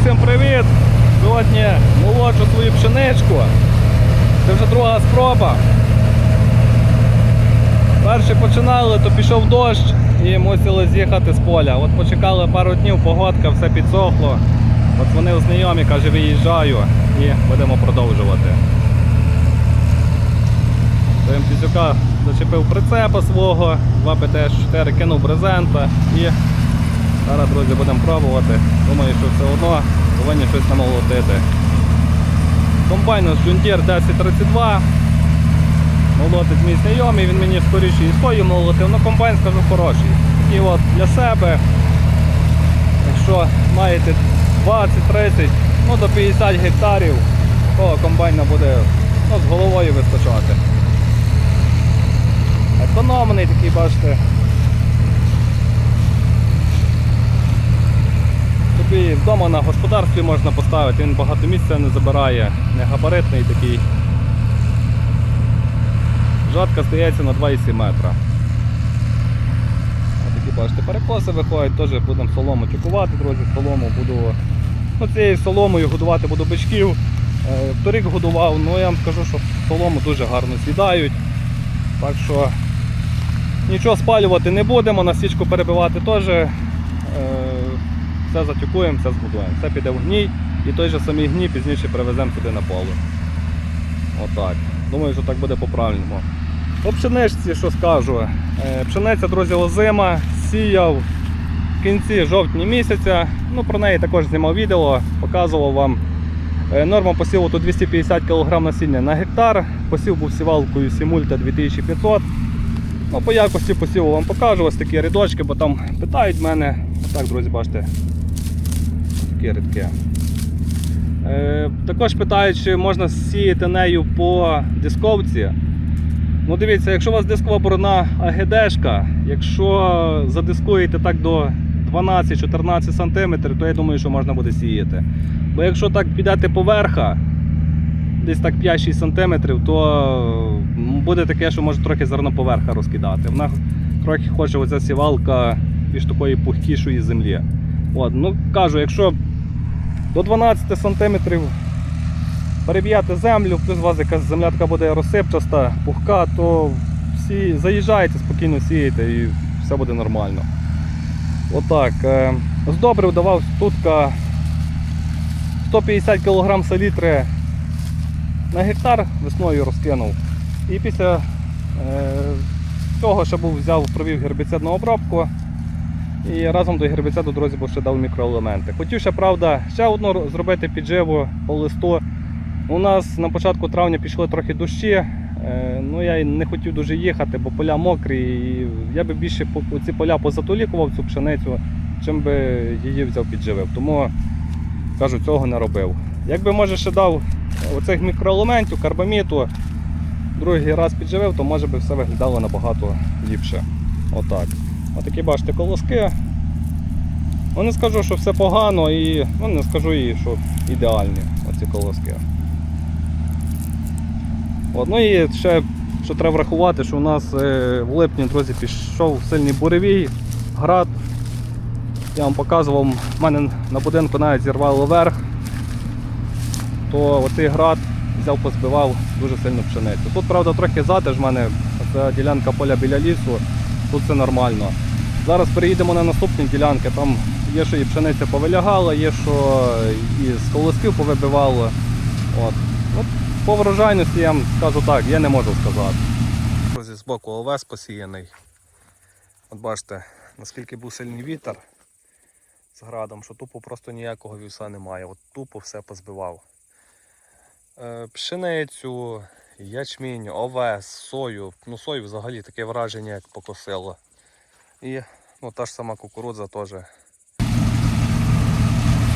усім привіт! Сьогодні молоджу свою пшеничку. Це вже друга спроба. Перші починали, то пішов дощ і мусили з'їхати з поля. От почекали пару днів, погодка, все підсохло. От дзвонив знайомі, каже, виїжджаю і будемо продовжувати. Своїм пісюка зачепив прицепа свого, 2 ПТ-4 кинув брезента і зараз, друзі, будемо пробувати. Думаю, що все одно повинні щось намолотити. Комбайн Juntier 1032. Молотить мій знайомий, він мені скоріше і свою молотив, ну комбайн скажу хороший. І от для себе, якщо маєте 20-30, ну до 50 гектарів, то комбайна буде ну, з головою вистачати. Економний такий, бачите. Тобі вдома на господарстві можна поставити, він багато місця не забирає, не габаритний такий. Жатка стається на 2,7 метра. Ось такі бачите, перекоси виходять, теж будемо солому чекувати, друзі, солому буду. Ну, цією соломою годувати буду бичків. Е, Торік годував, ну я вам скажу, що солому дуже гарно з'їдають. Так що нічого спалювати не будемо, на січку перебивати теж. Все затюкуємо, все збудуємо. Все піде в гній і той же самий гній пізніше привеземо сюди на поле. Отак. Думаю, що так буде по-правильному. По пшеничці, що скажу. Е, Пшениця, друзі, озима, сіяв в кінці жовтня місяця. Ну, про неї також знімав відео, показував вам. Е, Норма посіву тут 250 кг насіння на гектар. Посів був сівалкою Сімульта 2500. Ну, по якості посіву вам покажу ось такі рядочки, бо там питають мене. Так, друзі, бачите, такі рядки. Е, також питають, чи можна сіяти нею по дисковці. Ну дивіться, якщо у вас дискова борона АГДшка, якщо задискуєте так до 12-14 см, то я думаю, що можна буде сіяти. Бо якщо так підете поверха, десь так 5-6 см, то буде таке, що може трохи зерно поверха розкидати. Вона трохи хоче оця сівалка більш такої пухкішої землі. От, ну кажу, якщо до 12 см переб'яти землю, плюс у вас якась земля така буде розсипчаста, пухка, то всі заїжджайте, спокійно сієте і все буде нормально. Отак. е, З добрив давав тутка 150 кг салітри на гектар весною розкинув. І після е, цього ще був взяв, провів гербіцидну обробку. І разом до гербіциду, друзі, ще дав мікроелементи. Хотів ще, правда, ще одну зробити підживу по листу. У нас на початку травня пішли трохи дощі. е, Ну, я не хотів дуже їхати, бо поля мокрі. І я би більше ці поля позатолікував цю пшеницю, чим би її взяв підживив. Тому кажу, цього не робив. Якби може ще дав оцих мікроелементів, карбаміту, другий раз підживив, то може би все виглядало набагато ліпше. Отак. Отакі бачите колоски. Ну не скажу, що все погано і ну, не скажу і, що ідеальні оці колоски. От, ну і ще що треба врахувати, що у нас е, в липні, друзі, пішов сильний буревій, град. Я вам показував, в мене на будинку навіть зірвало верх, то оцей град взяв, позбивав дуже сильну пшеницю. Тут, правда, трохи затиж в мене, це ділянка поля біля лісу, тут все нормально. Зараз переїдемо на наступні ділянки, там є, що і пшениця повилягала, є, що і з колосків повибивало. От. От по врожайності я вам скажу так, я не можу сказати. Друзі, з боку овес посіяний. От бачите, наскільки був сильний вітер з градом, що тупо просто ніякого вівса немає. От тупо все позбивав. Е, пшеницю, ячмінь, овес, сою. Ну сою взагалі таке враження, як покосило. І ну, та ж сама кукурудза теж.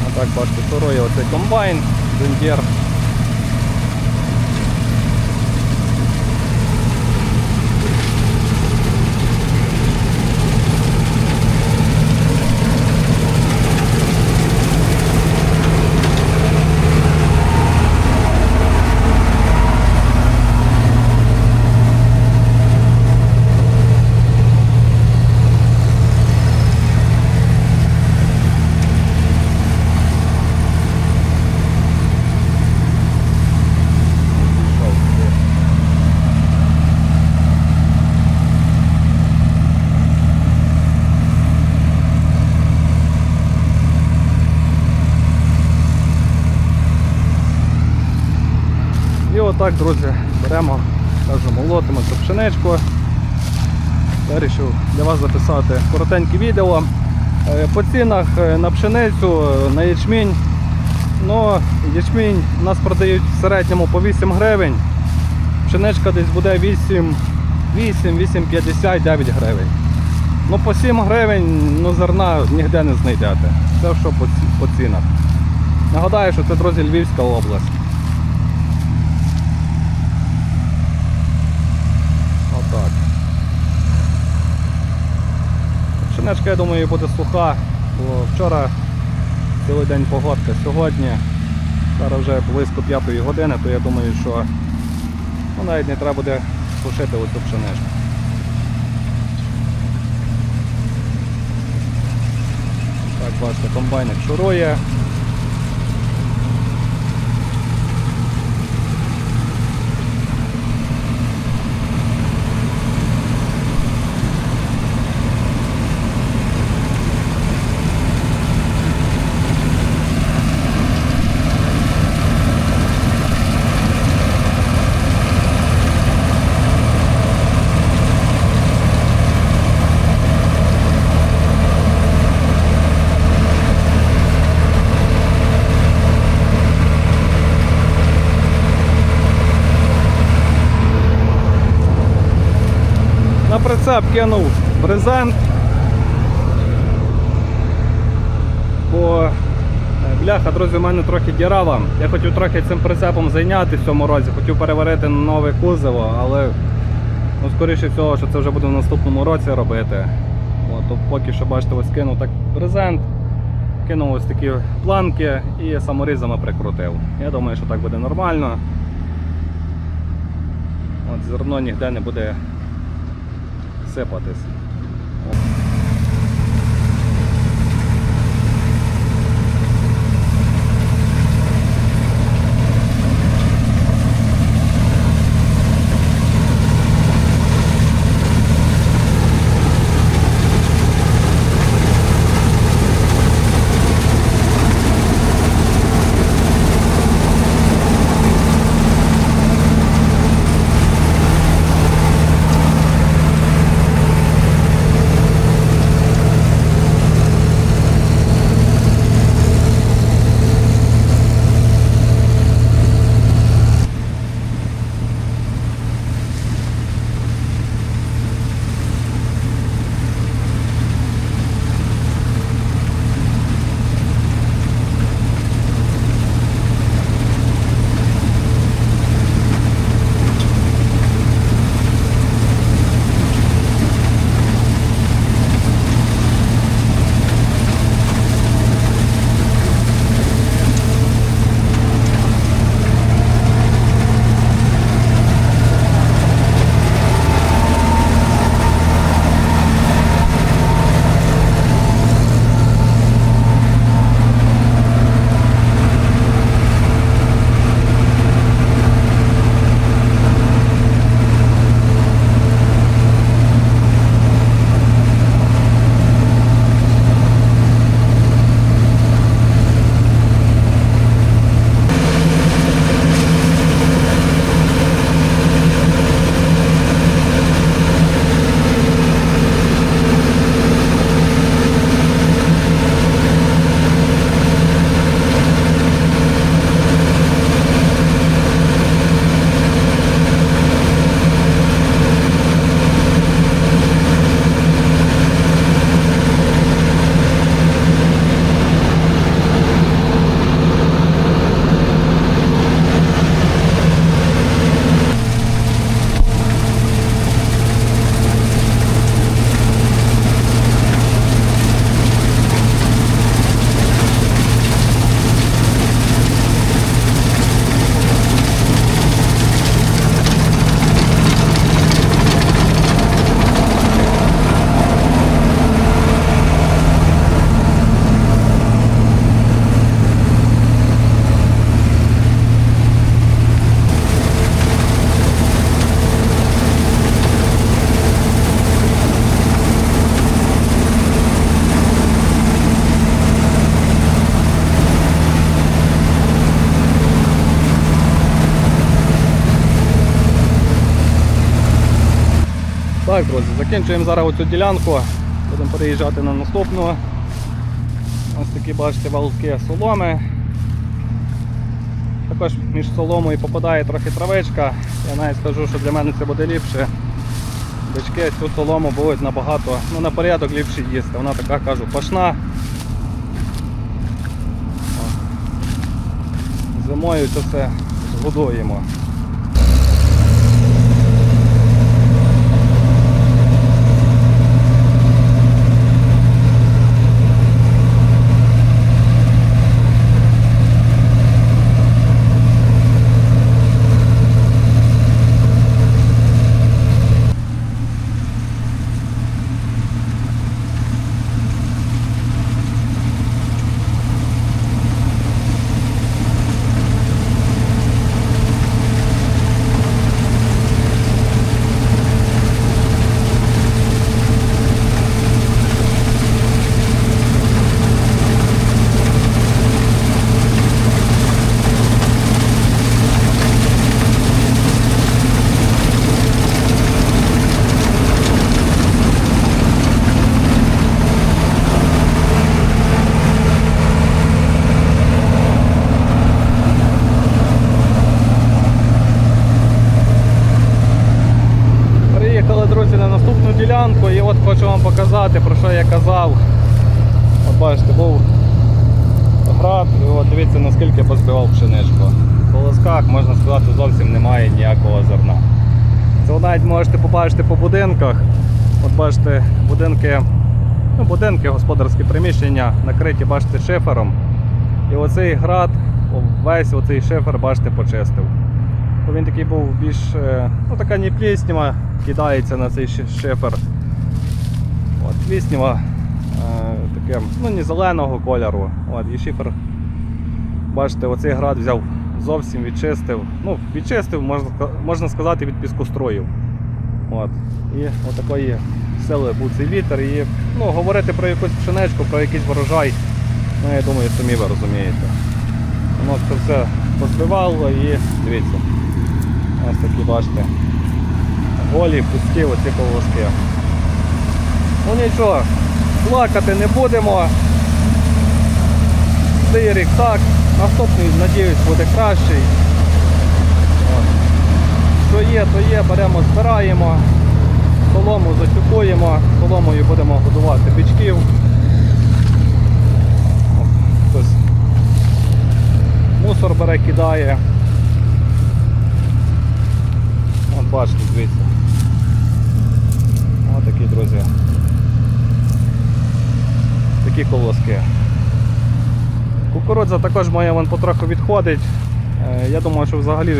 Отак бачите, второй оцей комбайн, Джундір. Так, друзі, беремо, кажу, молотимо цю пшеничку. Вирішив для вас записати коротеньке відео. Е, По цінах е, на пшеницю, е, на ячмінь. Ну, ячмінь у нас продають в середньому по 8 гривень. Пшеничка десь буде 8, 8, 8,50, 9 гривень. Ну по 7 гривень ну, зерна ніде не знайдете. Це що по цінах. Нагадаю, що це друзі Львівська область. Отак. Пшеничка, я думаю, буде суха, бо вчора цілий день погодка. Сьогодні, зараз вже близько 5 години, то я думаю, що ну, навіть не треба буде сушити оцю пшеничку. Так, бачите, комбайник шурує. Прицеп кинув брезент. Бо е, бляха, друзі, у мене трохи дірава. Я хотів трохи цим прицепом зайнятися в цьому році, хотів переварити на нове кузово, але ну, скоріше всього, що це вже буде в наступному році робити. От, поки що бачите, ось кинув так брезент, кинув ось такі планки і саморізами прикрутив. Я думаю, що так буде нормально. От зерно ніде не буде сипатись. Так, друзі, закінчуємо зараз оцю ділянку. Будемо переїжджати на наступну. Ось такі бачите валки соломи. Також між соломою попадає трохи травичка. Я навіть скажу, що для мене це буде ліпше. Бички цю солому будуть набагато, ну на порядок ліпше їсти. Вона така кажу пашна. Зимою це все згодуємо. Приїхали, друзі, на наступну ділянку і от хочу вам показати, про що я казав. От бачите, був град, і от дивіться наскільки позбивав пшеничку. В колосках, можна сказати, зовсім немає ніякого зерна. Це ви навіть можете побачити по будинках. От бачите, будинки, ну, будинки, господарські приміщення накриті, бачите, шифером. І оцей град, весь оцей шифер, бачите, почистив. Бо він такий був більш, е, ну така не плісніва, кидається на цей шифер. От, плісніва е, таке, ну не зеленого кольору. От, і шифер, бачите, оцей град взяв зовсім відчистив. Ну, відчистив, можна, можна сказати, від піскостроїв. От. І от такої сили був цей вітер. І ну, говорити про якусь пшеничку, про якийсь врожай, ну, я думаю, самі ви розумієте. Воно це все позбивало і дивіться. Ось такі бачите. Голі, пусті оці колоски. Ну нічого, плакати не будемо. Цей так, наступний, надіюсь, буде кращий. Що є, то є, беремо, збираємо, солому затюкуємо, соломою будемо годувати бичків. Мусор бере, кидає. От бачите, дивіться. Ось такі, друзі. Такі колоски. Кукурудза також моя вон потроху відходить. Е, Я думаю, що взагалі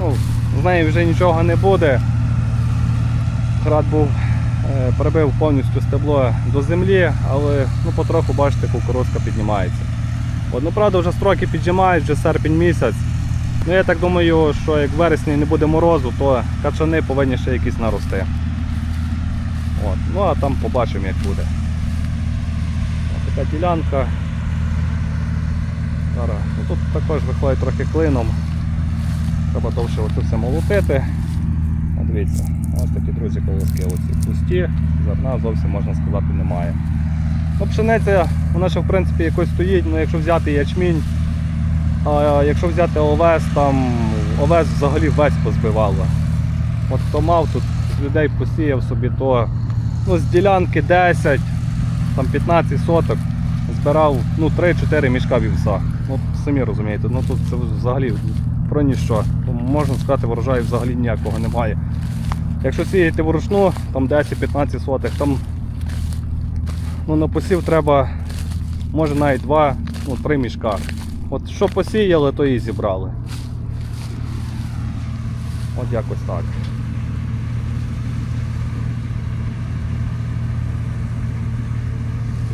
ну, з нею вже нічого не буде. Град був, е, прибив повністю стебло до землі, але ну, потроху, бачите, кукурудзка піднімається. От, ну, правда, вже строки піджимають, вже серпень місяць. Ну, я так думаю, що як в вересні не буде морозу, то качани повинні ще якісь нарости. От. Ну а там побачимо як буде. Така ділянка. Зараз. Ну, тут також виходить трохи клином. Треба довше оце все молотити. Дивіться, ось такі друзі колоски оці пусті, зерна зовсім можна сказати немає. Ну, пшениця, вона ще в принципі якось стоїть, ну якщо взяти ячмінь, а якщо взяти овес, там овес взагалі весь позбивало. От хто мав тут людей посіяв собі, то ну, з ділянки 10, там 15 соток збирав ну, 3-4 мішка вівса. Самі розумієте, ну тут це взагалі про ніщо. Можна сказати, врожаю взагалі ніякого немає. Якщо сіяти вручну, там 10-15 сотих, там ну, на посів треба, може навіть 2, ну, 3 мішка. От що посіяли, то і зібрали. От якось так.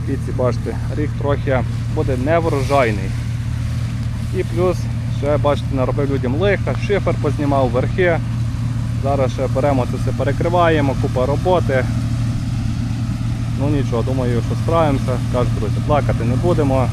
Піці, бачите, рік трохи буде неврожайний. І плюс ще, бачите, наробив людям лиха, шифер познімав, верхи. Зараз ще беремо це все перекриваємо, купа роботи. Ну нічого, думаю, що справимося. Кажуть, друзі, плакати не будемо.